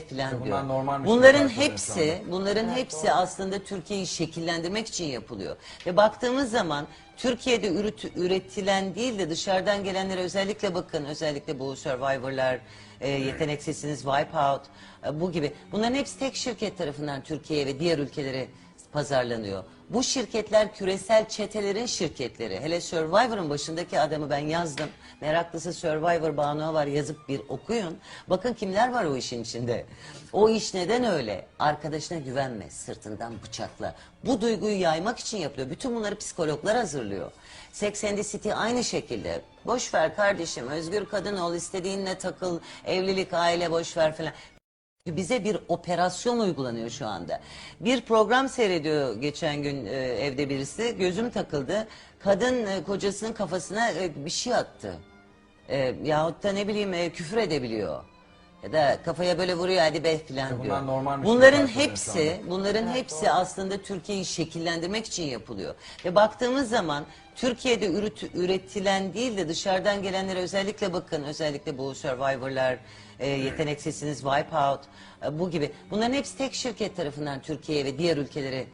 falan bunlar diyor. Bunların gibi karşılıyor şu hepsi, bunların hepsi aslında Türkiye'yi şekillendirmek için yapılıyor. Ve baktığımız zaman Türkiye'de ürüt- üretilen değil de dışarıdan gelenlere özellikle bakın özellikle bu Survivor'lar, e, Yetenek Sesiniz, Wipeout e, bu gibi. Bunların hepsi tek şirket tarafından Türkiye'ye ve diğer ülkelere pazarlanıyor. Bu şirketler küresel çetelerin şirketleri. Hele Survivor'ın başındaki adamı ben yazdım. Meraklısı Survivor Banu var yazıp bir okuyun. Bakın kimler var o işin içinde. O iş neden öyle? Arkadaşına güvenme, sırtından bıçakla. Bu duyguyu yaymak için yapılıyor. Bütün bunları psikologlar hazırlıyor. Sex and the City aynı şekilde. Boş ver kardeşim, özgür kadın ol, istediğinle takıl, evlilik, aile boş ver falan. Bize bir operasyon uygulanıyor şu anda. Bir program seyrediyor geçen gün e, evde birisi. Gözüm takıldı. Kadın e, kocasının kafasına e, bir şey attı. E, yahut da ne bileyim e, küfür edebiliyor. Ya da kafaya böyle vuruyor hadi be falan bunlar diyor. normalmiş gibi Bunların şu hepsi, bunların hepsi aslında Türkiye'yi şekillendirmek için yapılıyor. Ve baktığımız zaman Türkiye'de ürüt- üretilen değil de dışarıdan gelenlere özellikle bakın özellikle bu Survivor'lar, e, Yetenek Sesiniz, Wipeout e, bu gibi. Bunların hepsi tek şirket tarafından Türkiye'ye ve diğer ülkelere